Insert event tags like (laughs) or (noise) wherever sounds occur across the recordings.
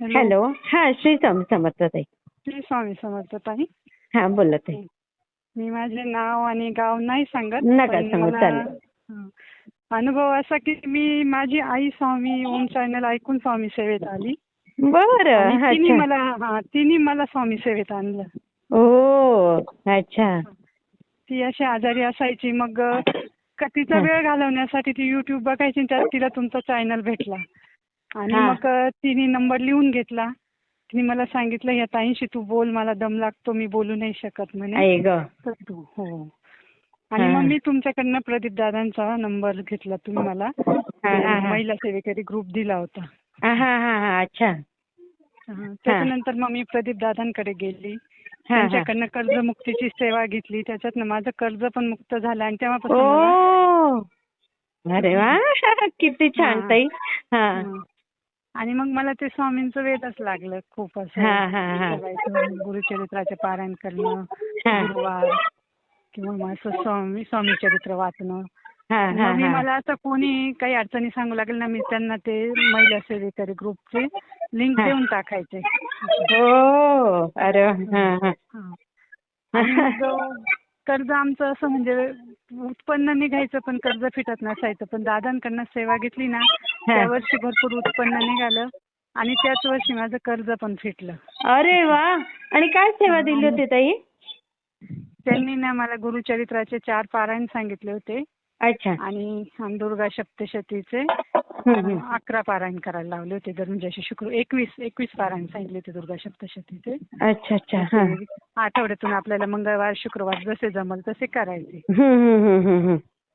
Hello. हा श्री स्वामी समर्थ ताई. श्री स्वामी समर्थ ताई. हा बोला ताई. मी माझे नाव आणि गाव नाही सांगत नका सांगू, चालेल. अनुभव असा की मी माझी आई स्वामी ओम चॅनल ऐकून स्वामी सेवेत आली. बरं तिने मला हा तिने मला स्वामी सेवेत आणलं. ओ अच्छा. ती अशी आजारी असायची मग तिचा. वेळ घालवण्यासाठी ती युट्यूब बघायची आणि त्यात तिला तुमचा चॅनल भेटला. आणि हा. मग तिने नंबर लिहून घेतला. तिने मला सांगितलं या ताईंशी तू बोल मला दम लागतो मी बोलू नाही शकत म्हणे. तर तू हो आणि हा. मग मी तुमच्याकडनं प्रदीप दादांचा नंबर घेतला तुम्ही मला. हा, हा, हा. महिला सेवेकरी ग्रुप दिला होता. हा हा हा हा, अच्छा. हा, त्याच्यानंतर मग मी प्रदीप दादांकडे गेली. हा, हा. त्यांच्याकडनं कर्जमुक्तीची सेवा घेतली. त्याच्यातनं माझं कर्ज पण मुक्त झालं आणि तेव्हापासून अरे वा! (laughs) किती छान हा. ताई. हा. हं. आणि मग मला ते स्वामींचं वेदच लागलं खूप असं. गुरुचरित्राचे पारायण करणं हा. गुरुवार किंवा मग असं स्वामी स्वामी चरित्र वाचणं. मी मला असं कोणी काही अडचणी सांगू लागेल ना मी त्यांना ते महिला सेवेकरी ग्रुपचे लिंक. देऊन टाकायचे. अरे हा मग कर्ज आमचं असं म्हणजे उत्पन्न निघायचं पण कर्ज फिटत नसायचं पण दादांकडनं सेवा घेतली ना त्या वर्षी भरपूर उत्पन्न निघालं आणि त्याच वर्षी माझं कर्ज पण फिटलं. अरे वा! आणि काय सेवा दिली होती ताई? त्यांनी ना मला गुरुचरित्राचे चार पारायण सांगितले होते. अच्छा. आणि दुर्गा सप्तशतीचे. अकरा पारायण करायला लावले होते. दर म्हणजे शुक्र एकवीस एकवीस पारायण सांगितले होते दुर्गा सप्तशतीचे. अच्छा अच्छा. आठवड्यातून आपल्याला मंगळवार शुक्रवार जसे जमल तसे करायचे.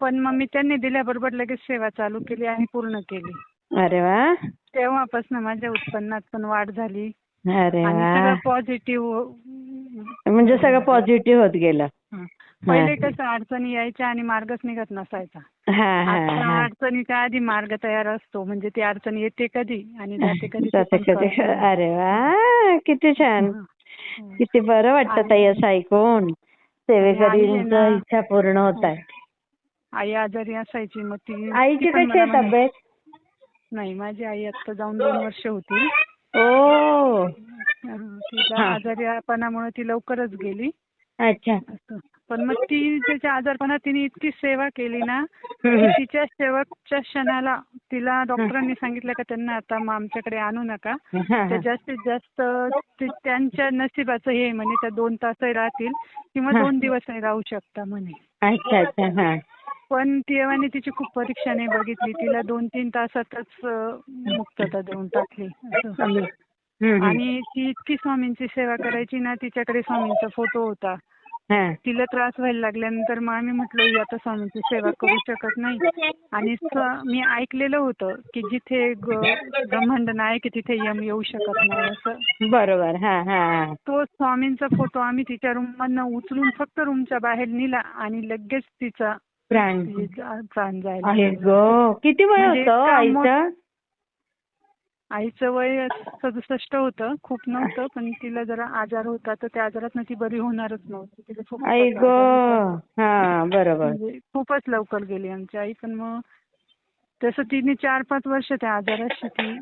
पण मग मी त्यांनी दिल्याबरोबर लगेच सेवा चालू केली आणि पूर्ण केली. अरे वा. तेव्हापासून माझ्या उत्पन्नात पण वाढ झाली. अरे आणि वा. सगळं पॉझिटिव्ह म्हणजे सगळं पॉझिटिव्ह होत गेलं. पहिले कसं अडचणी यायच्या आणि मार्गच निघत नसायचा. हा हा आता हा अडचणीच्या आधी मार्ग तयार असतो. म्हणजे ती अडचण येते कधी आणि जाते कधी ते जाते पण कधी. कळत नाही. अरे वा. किती छान. हं. किती बरं वाटतं ताई असं ऐकून. सेवेकरींचं ना- इच्छा पूर्ण होत आहे. आई आजारी असायची मग ती आईची ती पण कशी आहे म्हणे- तब्येत नाही माझी आई आता जाऊन दोन वर्ष होती ओ तिला हा. आजारीपणामुळे ती लवकरच गेली अच्छा असं. पण मग ती त्याच्या आजारपणात तिने इतकी सेवा केली ना हम्म. की तिच्या शेवटच्या क्षणाला तिला डॉक्टरांनी सांगितलं का त्यांना आता मग आमच्याकडे आणू नका हा, हा. तर जास्तीत जास्त ते त्यांच्या नशिबाचं हे आहे म्हणे त्या दोन तासही राहतील किंवा हा. दोन दिवसही राहू शकता म्हणे अच्छा अच्छा हा पण देवाने तिची खूप परीक्षाने बघितली. तिला दोन तीन तासातच मुक्तता देऊन टाकली. आणि ती इतकी स्वामींची सेवा करायची ना तिच्याकडे स्वामींचा फोटो होता. हा. तिला त्रास व्हायला लागल्यानंतर मग आम्ही म्हटलो आता स्वामींची सेवा करू शकत नाही. आणि मी ऐकलेलं होतं की जिथे ब्रह्मांड नाही की तिथे यम येऊ शकत नाही असं. बरोबर. तो स्वामींचा फोटो आम्ही तिच्या रूम मधनं उचलून फक्त रूमच्या बाहेर नेला आणि लगेच तिचा प्राण जायला आहे. ग. किती वय म्हणजे होतं आईचं? आईचं वय सदुसष्ट होतं. खूप नव्हतं पण तिला जरा आजार होता तर त्या आजारात ती बरी होणारच नव्हती. तिला खूप. हा बरोबर. म्हणजे खूपच लवकर गेली आमची आई पण मग तसं तिने चार पाच वर्ष त्या आजाराशी ती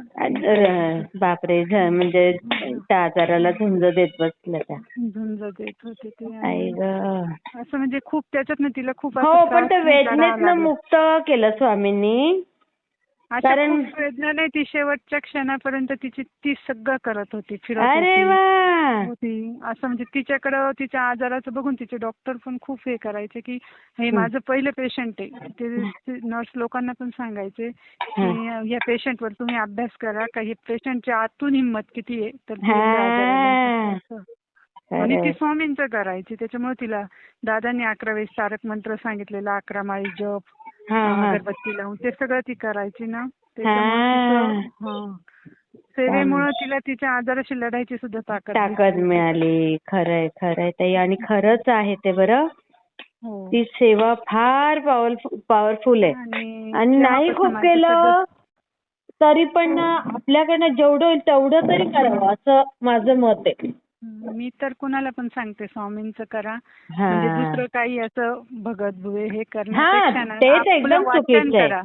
अरे, बापरे झ- म्हणजे त्या आजाराला झुंज देत बसल्या त्या. झुंज देत होते ते. आई आणि ग. असं म्हणजे खूप त्याच्यातनं तिला खूप हो असं पण ते त्रास सहन करावा वेदनेतनं लागला. मुक्त केलं स्वामींनी. अशा कारण- खूप वेदना नाही ती शेवटच्या क्षणापर्यंत तिची ती सगळं करत होती फिरत अरे होती वा! होती. असं म्हणजे तिच्याकडं तिच्या आजाराचं बघून तिचे डॉक्टर पण खूप हे करायचे की हे. माझं पहिलं पेशंट आहे. ते नर्स लोकांना पण सांगायचे की या पेशंटवर तुम्ही अभ्यास करा का हे पेशंटच्या आतून हिंमत किती आहे? तर ती एवढ्या आजाराला असं. आणि ती. स्वामींचं करायची. त्याच्यामुळे तिला दादांनी अकरा वेळेस तारक मंत्र सांगितलेला अकरा माळी जप अगरबत्ती लावून. ते सगळं ती करायची ना. हा. हं. सेवेमुळे तिला तिच्या आजाराशी लढायची सुद्धा ताकद. मिळाली. खरंय खरंय ताई. आणि खरंच आहे ते बरं. हो. ती सेवा फार पॉवरफुल पॉवरफुल आहे. आणि नाही खूप केलं तरी पण ना आपल्याकडनं जेवढं होईल तेवढं तरी करावं असं माझं मत आहे. मी तर कुणाला पण सांगते स्वामींचं करा. म्हणजे दुसरं काही असं भगत बुवे हे करण्यापेक्षा ना तेच आपलं वाचन चुकीचं आहे. करा.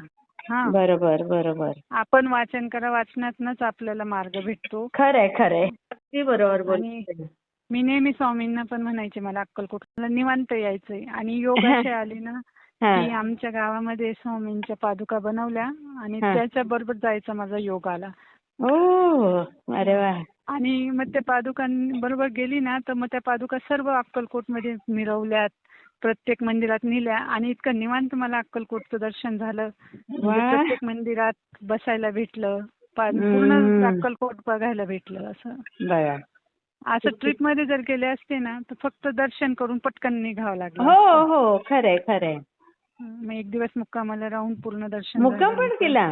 हा. बरोबर बरोबर. आपण वाचन करा वाचनातनच आपल्याला मार्ग भेटतो. खरंय खरंय. अगदी बरोबर बोलते मी नेहमी स्वामींना पण म्हणायचे मला अक्कलकोट मला निवांत यायचंय. आणि योग असे आले ना की आमच्या गावामध्ये स्वामींच्या पादुका बनवल्या आणि हा. त्याच्या बरोबर जायचा माझा योग आला ओ अरे वा. आणि मग त्या पादुकांबरोबर गेली ना तर मग त्या पादुका सर्व अक्कलकोटमध्ये मिरवल्यात प्रत्येक मंदिरात नेल्या आणि इतकं निवांत मला अक्कलकोटचं दर्शन झालं म्हणजे. प्रत्येक मंदिरात बसायला भेटलं. पूर्ण अक्कलकोट बघायला भेटलं असं असं ट्रिपमध्ये जर गेले असते ना तर फक्त दर्शन करून पटकन निघावं लागलं हो हो खरंय खरंय. मग एक दिवस मुक्कामाला राहून पूर्ण दर्शन मुक्काम पण. केला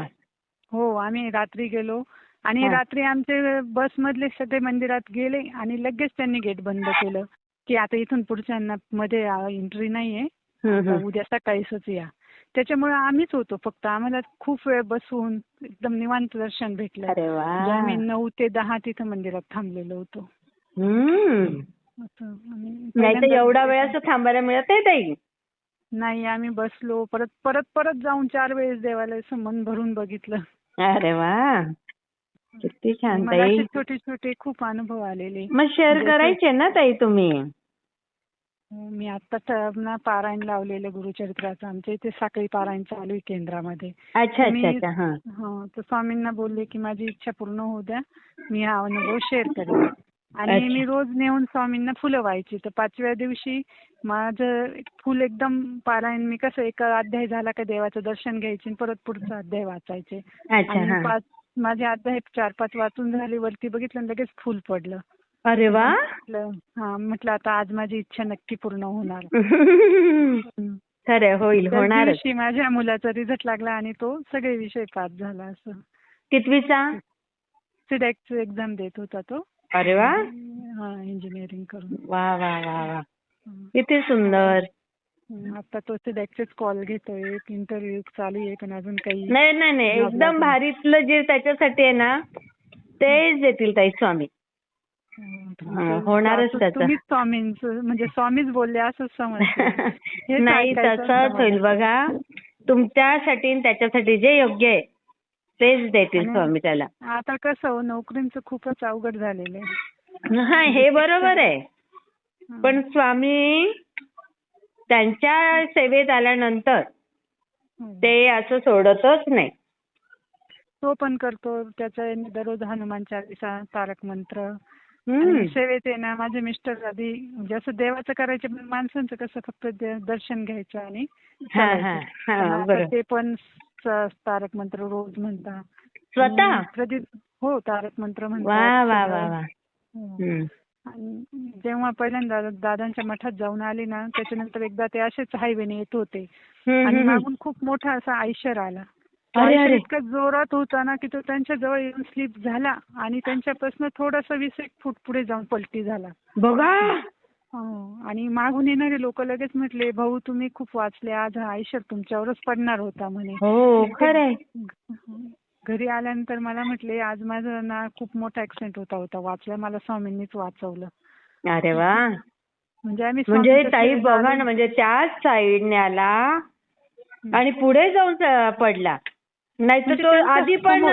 हो आम्ही रात्री गेलो आणि. रात्री आमचे बस मधले सगळे मंदिरात गेले आणि लगेच त्यांनी गेट बंद केलं. की आता इथून पुढच्यांना मध्ये एंट्री नाहीये. उद्या सकाळीच या. त्याच्यामुळे आम्हीच होतो फक्त. आम्हाला खूप वेळ बसून एकदम निवांत दर्शन भेटलं. अरे म्हणजे आम्ही नऊ ते दहा तिथं मंदिरात थांबलेलो होतो. एवढा वेळ असं थांबायला मिळत नाही ताई? नाही आम्ही बसलो. परत परत परत जाऊन चार वेळेस देवाला मन भरून बघितलं. अरे वा. किती छान मला ताई. असे छोटे छोटे खूप अनुभव आलेले. मग शेअर करायचे ना ताई तुम्ही? मी आता ना पारायण लावलेलं गुरुचरित्राचं. आमच्या इथे साखळी पारायण चालू आहे केंद्रामध्ये. अच्छा अच्छा मी- अच्छा हा. हा तर स्वामींना बोलले की माझी इच्छा पूर्ण होऊ द्या. मी हा अनुभव शेअर करेन. आणि अच्छा. मी रोज नेऊन स्वामींना फुलं व्हायची. तर पाचव्या दिवशी माझं एक फुल एकदम पारायण. मी कसं एका अध्याय झाला का देवाचं दर्शन घ्यायचे आणि परत पुढचा अध्याय वाचायचे. अच्छा आणि हा. पाच माझे अध्याय चार पाच वाचून झाले वरती बघितलं आणि लगेच फुल पडलं. अरे वा! म्हटलं हा म्हटलं आता आज माझी इच्छा नक्की पूर्ण होणार. (laughs) खरं होईल होणारच. दिवशी माझ्या मुलाचा रिझल्ट लागला आणि तो सगळे विषय पास झाला असं. कितवीचा? सिडॅक्ट एक्झाम देत होता तो. अरे वा! हा इंजिनिअरिंग करून. वा वा वा वा. किती सुंदर. आता तो सिडॅक्टचेच कॉल घेतोय इंटरव्ह्यू चालू आहे पण अजून काही नाही नाही नाही. एकदम. भारीतलं जे त्याच्यासाठी आहे ना तेच देतील ताई स्वामी. होणारच त्याचं. तुम्हीच स्वामींचं म्हणजे स्वामीच बोलले असंच समजते हेच (laughs) नाही तसंच होईल. बघा. तुमच्यासाठी आणि त्याच्यासाठी जे योग्य आहे तेच देतील स्वामी त्याला. आता कसं हो, नोकरींचं खूपच अवघड झालेलं आहे. हा हे बरोबर आहे. पण स्वामी त्यांच्या सेवेत आल्यानंतर. ते असं सोडतच नाही. तो पण करतो. त्याचा दररोज हनुमान चालिसा तारक मंत्र. आणि सेवेत आहे ना माझे मिस्टर आधी म्हणजे असं देवाचं करायचे पण माणसांचं कसं फक्त दर्शन घ्यायचं आणि हा चालायचं. हा हा ते पण तारक मंत्र रोज म्हणतात स्वतः? हो तारक मंत्र म्हणतात. आणि जेव्हा पहिल्यांदा दादांच्या मठात जाऊन आले ना त्याच्यानंतर एकदा ते असेच हायवेने येत होते आणि. मागून खूप मोठा असा आयशर आला आयशर. इतका जोरात होता ना की तो त्यांच्या जवळ येऊन स्लिप झाला आणि त्यांच्यापासून थोडासा वीस एक फूट पुढे जाऊन पलटी झाला बघा हो. आणि मागून येणारे लोक लगेच म्हटले भाऊ तुम्ही खूप वाचले आज हा आयशर तुमच्यावरच पडणार होता म्हणे हो घरी आल्यानंतर मला म्हटले आज माझा ना खूप मोठा ऍक्सिडेंट होता होता. वाचला मला स्वामींनीच वाचवलं. अरे वा. म्हणजे आम्ही म्हणजे ताई बघा. ना म्हणजे त्याच साईडने आला आणि पुढे जाऊन पडला. नाही तर म्हणजे तो आधी पण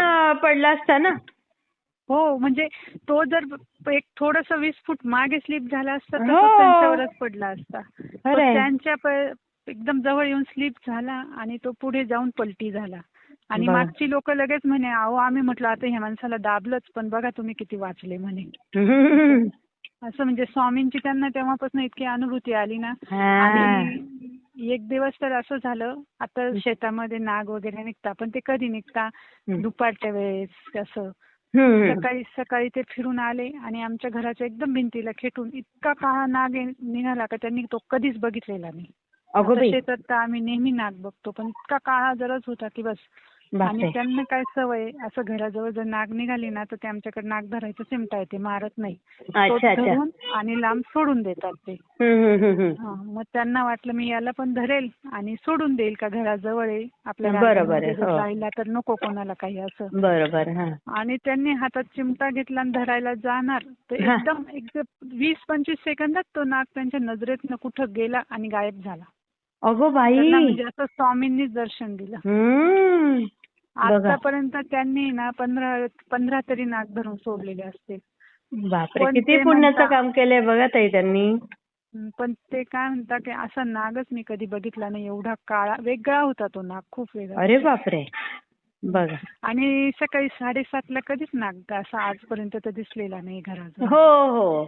पडला असता ना? हो म्हणजे तो जर एक थोडस वीस फूट मागे स्लिप झाला असता तर हो. तो त्यांच्यावरच पडला असता. त्यांच्या एकदम जवळ येऊन स्लिप झाला आणि तो पुढे जाऊन पलटी झाला. आणि. मागची लोक लगेच म्हणे अहो आम्ही म्हटलं आता ह्या माणसाला दाबलंच पण बघा तुम्ही किती वाचले म्हणे. (laughs) असं म्हणजे स्वामींची त्यांना तेव्हापासून इतकी अनुभूती आली ना. आणि एक दिवस तर असं झालं आता शेतामध्ये नाग वगैरे निघता पण ते कधी निघता. दुपारच्या वेळेस असं. सकाळी सकाळी ते फिरून आले आणि आमच्या घराच्या एकदम भिंतीला खेटून इतका काळा नाग निघाला का त्यांनी तो कधीच बघितलेला नाही शेतात तर आम्ही नेहमी नाग बघतो पण इतका काळा जरच होता की बस आणि त्यांना काय सवय असं घराजवळ जर नाग निघाली ना तर ते आमच्याकडे नाग धरायचं चिमटा येते मारत नाही. तो अच्छा अच्छा. धरून आणि लांब सोडून देतात ते. हा, मग त्यांना वाटलं मी याला पण धरेल आणि सोडून देईल का घराजवळ आहे? आपल्या आहे, हो. जायला तर नको कोणाला काही असं. बरोबर हा. आणि त्यांनी हातात चिमटा घेतला आणि धरायला जाणार. तर. एकदम एकदम वीस पंचवीस सेकंदात तो नाग त्यांच्या नजरेतनं कुठं गेला आणि गायब झाला. अगो बाई. म्हणजे असं स्वामींनीच दर्शन दिलं. आतापर्यंत त्यांनी ना पंधरा पंधरा तरी नाग धरून सोडलेले असतील बापरे किती ते पुण्याचं काम केलंय बघा ताई त्यांनी. पण ते काय म्हणतात की असा नागच मी कधी बघितला नाही एवढा काळा वेगळा होता तो नाग खूप वेगळा अरे बापरे. बघा. आणि सकाळी साडेसातला कधीच नाग असा आजपर्यंत तर दिसलेला नाही घराजवळ. हो हो.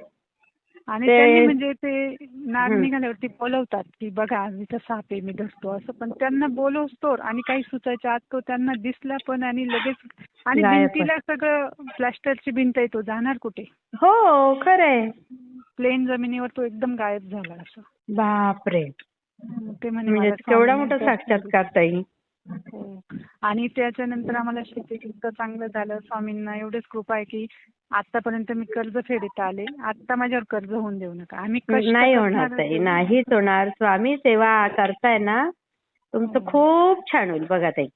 आणि त्यांनी म्हणजे ते नाग. निघाल्यावरती बोलवतात की बघा मी साप आहे मी धरतो असं पण त्यांना बोलवतो आणि काही सुचायच्या आत तो त्यांना दिसला पण आणि लगेच आणि गायब. भिंतीला सगळं प्लास्टरची भिंत आहे तो जाणार कुठे हो खरंय प्लेन जमिनीवर तो एकदम गायब झाला असं बापरे ते म्हणे म्हणजे मला केवढा स्वामींनी मोठा साक्षात्कार ताई. हो. आणि त्याच्यानंतर आम्हाला शेतीत इतकं चांगलं झालं स्वामींना एवढीच कृपा आहे की आतापर्यंत मी कर्ज फेडीत आले. आता माझ्यावर कर्ज होऊन देऊ नका. आम्ही कष्ट नाही होणार ताई. नाहीच होणार. स्वामी सेवा करताय ना तुमचं हो. खूप छान होईल बघा ताई.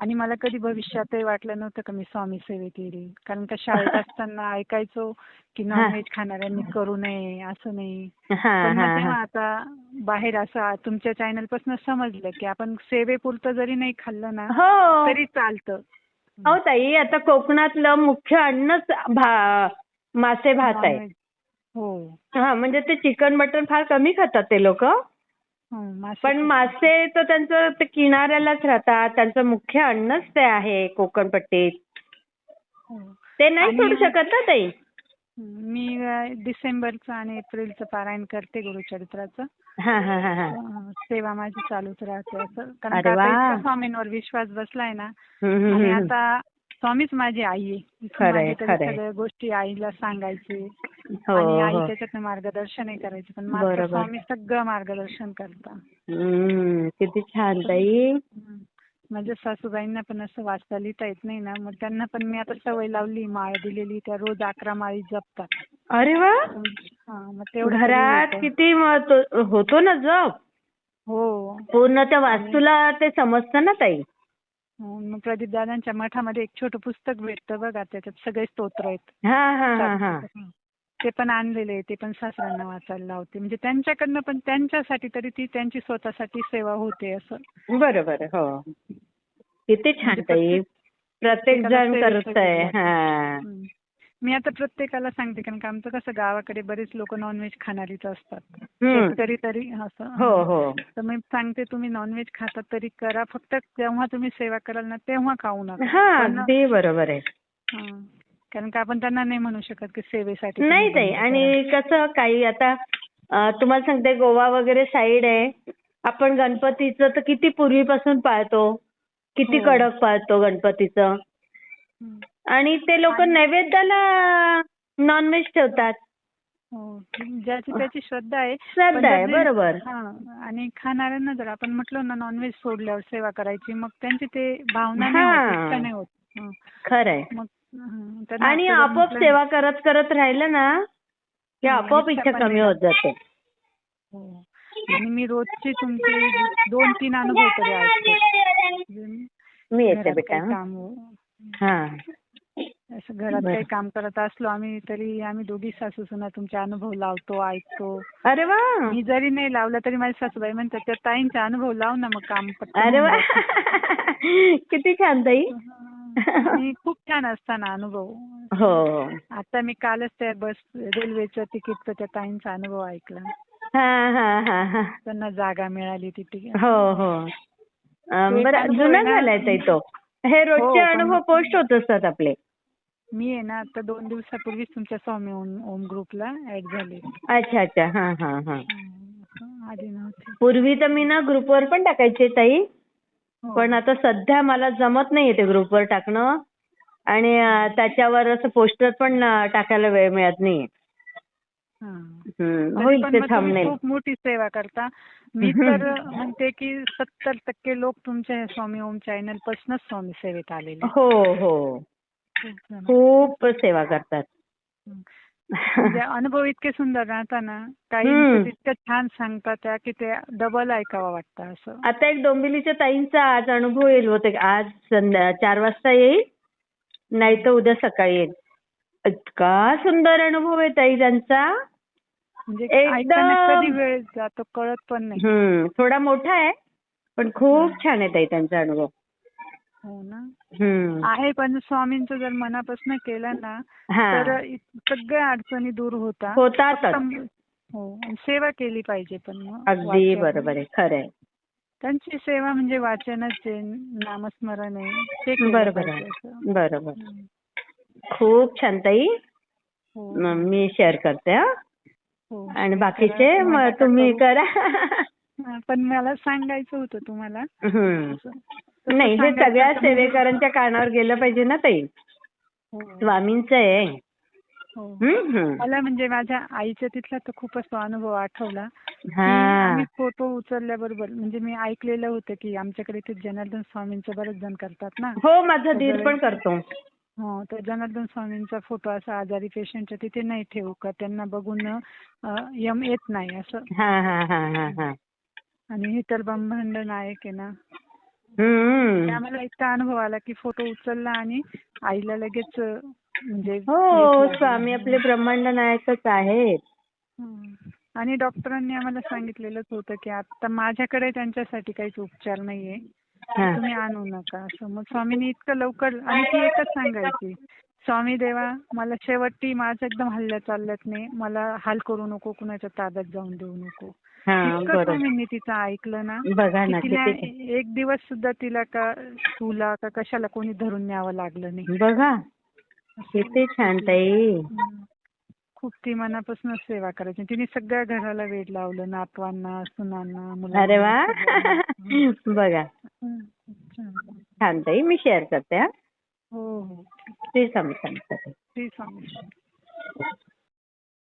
आणि मला कधी भविष्यातही वाटलं नव्हतं का मी स्वामी सेवेत येईल. कारण का शाळेत (laughs) असताना ऐकायचो की नॉनव्हेज खाणाऱ्यांनी करू नये असं नाही. हा पण हा. मग तेव्हा हा आता बाहेर असं तुमच्या चॅनलपासून समजलं की आपण सेवेपुरतं जरी नाही खाल्लं ना हो. तरी चालतं. हो ताई आता कोकणातलं मुख्य अन्नच भा मासे भात आहे. हो. हा म्हणजे ते चिकन मटन फार कमी खातात ते लोक. हो, पण मासे तर त्यांचं ते किनाऱ्यालाच राहतात. त्यांचं मुख्य अन्नच ते आहे कोकणपट्टीत. हो. ते नाही सोडू शकत ना ताई? मी डिसेंबरचं आणि एप्रिलचं पारायण करते गुरुचरित्राचं हा हा हा हा सेवा माझी चालूच राहते असं कारण अरे का आता. इतका स्वामींवर विश्वास बसलाय ना हम्म, हम्म, आणि हम्म. आता स्वामीच माझी आई आहे इथून खरंय, माझे तरी खरंय. सगळ्या गोष्टी आईला सांगायचे हो आणि आई हो त्याच्यातनं मार्गदर्शनही करायचे पण मात्र बरोबर. स्वामी सगळं मार्गदर्शन करतात हम्म, किती छान ताई हं. माझ्या सासूबाईंना पण असं वाचता लिहिता येत नाही ना. मग त्यांना पण मी आता सवय लावली माळ दिलेली त्या रोज अकरा माळी जपतात. अरे वा! हा मग तेवढं तरी घरात होतं. किती महत्त्व होतो ना जप? हो. पूर्ण त्या वास्तूला ते समजतं ना ताई. हो, मग प्रदीप दादांच्या मठामध्ये एक छोटं पुस्तक भेटतं बघा त्याच्यात सगळे स्तोत्र आहेत. हा हा हा हं. ते पण आणलेले आहे ते पण सासऱ्यांना वाचायला लावते. म्हणजे त्यांच्याकडनं पण त्यांच्यासाठी तरी ती त्यांची स्वतःसाठी सेवा होते असं. बरोबर हो. किती छान म्हणजे ताई. प्रत्येक जण प्रत्येकाला करतंय सेवेसाठी हा. हं. मी आता प्रत्येकाला सांगते कारण का आमचं कसं गावाकडे बरेच लोक नॉनव्हेज खाणारीच असतात. शेतकरी तरी असं. हो हो. तर मी सांगते तुम्ही नॉनव्हेज खाता तरी करा. फक्त जेव्हा तुम्ही सेवा कराल ना तेव्हा खाऊ नका. हा बरोबर आहे. कारण का आपण त्यांना नाही म्हणू शकत की सेवेसाठी नाही तुम्ही बंद आणि कसं काही आता अं, तुम्हाला सांगते गोवा वगैरे साईड आहे आपण गणपतीचं तर किती पूर्वीपासून पाळतो किती हो. कडक पाळतो गणपतीचं. हं. आणि ते लोक नैवेद्याला नॉनव्हेज ठेवतात हो ज्याची त्याची श्रद्धा आहे श्रद्धा आहे, बरोबर. हा आणि खाणाऱ्यांना जर आपण म्हटलो ना नॉनव्हेज सोडल्यावर सेवा करायची मग त्यांची ते भावना नाही हा. होत इच्छा नाही होत हं. खरंय मग आणि आपोआप सेवा करत करत राहिलं ना की हा, आपोआप इच्छा कमी होत जाते हो. आणि मी रोजचे तुमचे दोन तीन अनुभव तरी ऐकते. मी येते बेटा. हो. असं घरात. काही काम करत असलो आम्ही तरी आम्ही दोघी सासू सुना तुमचे अनुभव लावतो ऐकतो. अरे वा! मी जरी नाही लावला तरी माझी सासूबाई म्हणतात त्या ताईंचा अनुभव लाव ना मग काम अरे वा! होऊन जातं." (laughs) किती छान ताई. (laughs) आणि खूप छान असताना अनुभव. हो. आता मी कालच त्या बस रेल्वेचं तिकीटचं त्या ताईंचा अनुभव ऐकला. हा हा हा हा. त्यांना जागा मिळाली ती तिकीट हो हो. अं, बरं जुना. झालाय ताई तो. हे रोजचे हो, पण- अनुभव पोस्ट होत असतात आपले. मी आहे ना आता दोन दिवसापूर्वीच तुमच्या स्वामी ओम ओम ग्रुपला ऍड झाले. अच्छा अच्छा. हा हा हा. हं, आधी नव्हते. पूर्वी तर मी ना ग्रुपवर पण टाकायचे ताई. पण आता सध्या मला जमत नाहीये ते ग्रुपवर टाकणं. आणि त्याच्यावर असं पोस्टर पण टाकायला वेळ मिळत नाहीये. हं. होईल ते थांबनेल खूप मोठी सेवा करता. मी तर म्हणते की सत्तर टक्के लोक तुमच्या स्वामी ओम चॅनल पासूनच स्वामी सेवेत आलेले हो हो. खूप सेवा करतात. हं. म्हणजे (laughs) अनुभव इतके सुंदर राहता ना काही. इतकं छान सांगता त्या की ते डबल ऐकावं वाटतं असं. आता एक डोंबिवलीच्या ताईंचा आज अनुभव येईल होते आज संध्या चार वाजता येईल नाही तर उद्या सकाळी येईल. इतका सुंदर अनुभव आहे ताई त्यांचा. म्हणजे कधी वेळ जातो कळत पण नाही. थोडा मोठा आहे पण खूप छान आहे ताई त्यांचा अनुभव. हो ना आहे पण स्वामींचं जर मनापासून केलं ना तर सगळ्या अडचणी दूर होतात होतातच हो सेवा केली पाहिजे पण मग अगदी. बरोबर आहे खरं आहे त्यांची सेवा म्हणजे वाचनच आहे नामस्मरण आहे ते केलं बरोबर आहे. बरोबर. खूप छान ताई हो म- मी शेअर करते हा हो आणि बाकीचे मग तुम्ही करू. करा हा, पण मला सांगायचं होतं तुम्हाला हम्म. असं. नाही हे सगळ्या तर सेवेकरांच्या कानावर गेलं पाहिजे ना ताई. हो, स्वामींचं आहे. हो. मला म्हणजे माझ्या आईच्या तिथला तर खूपच तो अनुभव आठवला. हा. आम्ही फोटो उचलल्याबरोबर म्हणजे मी ऐकलेलं होतं की आमच्याकडे ते जनार्दन स्वामींचं बरेच जण करतात ना. हो माझा दीर पण करतो. हो तर जनार्दन स्वामींचा फोटो असा आजारी पेशंटच्या तिथे नाही ठेवू का? त्यांना बघून यम येत नाही असं. हा हा आणि हितल ब्रह्मांड नायक आहे ना. आम्हाला इतका अनुभव आला की फोटो उचलला आणि आईला लगेच म्हणजे हो. स्वामी आपले ब्रह्मांड नायकच आहेत. आणि डॉक्टरांनी आम्हाला सांगितलेलंच होतं की आता माझ्याकडे त्यांच्यासाठी काहीच उपचार नाहीये. तुम्ही आणू नका असं मग स्वामींनी इतकं लवकर आणि ती एकच सांगायची स्वामी देवा मला शेवटी माझं एकदम हल्ल्या चालल्यात नाही मला हाल करू नको कुणाच्या ताब्यात जाऊन देऊ नको इतकं स्वामींनी तिचं ऐकलं ना बघा की ना तिला एक दिवस सुद्धा तिला का तुला का कशाला कोणी धरून न्यावं लागलं नाही बघा किती छान ताई. खूप ती मनापासून सेवा करायची तिने सगळ्या घराला वेड लावलं नातवांना सुनांना मुलांना अरे वा. (laughs) बघा. छान. ताई मी शेअर करते हा हो हो श्री स्वामी समर्थ ताई. श्री स्वामी